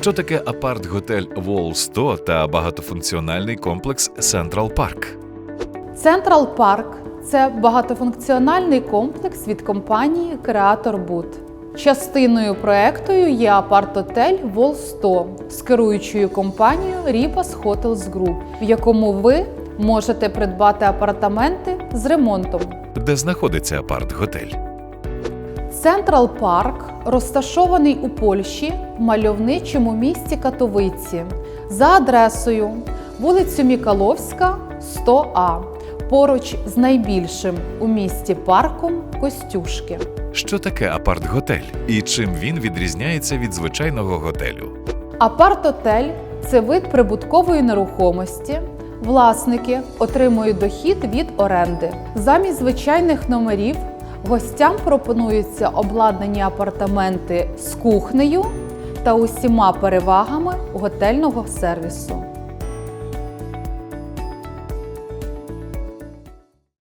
Що таке апарт-готель Wall 100 та багатофункціональний комплекс Central Park? Централ Парк це багатофункціональний комплекс від компанії Креатор Буд. Частиною проекту є апарт-отель Вол 100 з керуючою компанією Rivas Hotels Group, в якому ви можете придбати апартаменти з ремонтом. Де знаходиться апарт-готель? Централ Парк розташований у Польщі в мальовничому місті Катовиці за адресою вулицю Мікаловська, 100А, поруч з найбільшим у місті парком Костюшки. Що таке апарт-готель і чим він відрізняється від звичайного готелю? Апарт-отель це вид прибуткової нерухомості. Власники отримують дохід від оренди. Замість звичайних номерів гостям пропонуються обладнані апартаменти з кухнею та усіма перевагами готельного сервісу.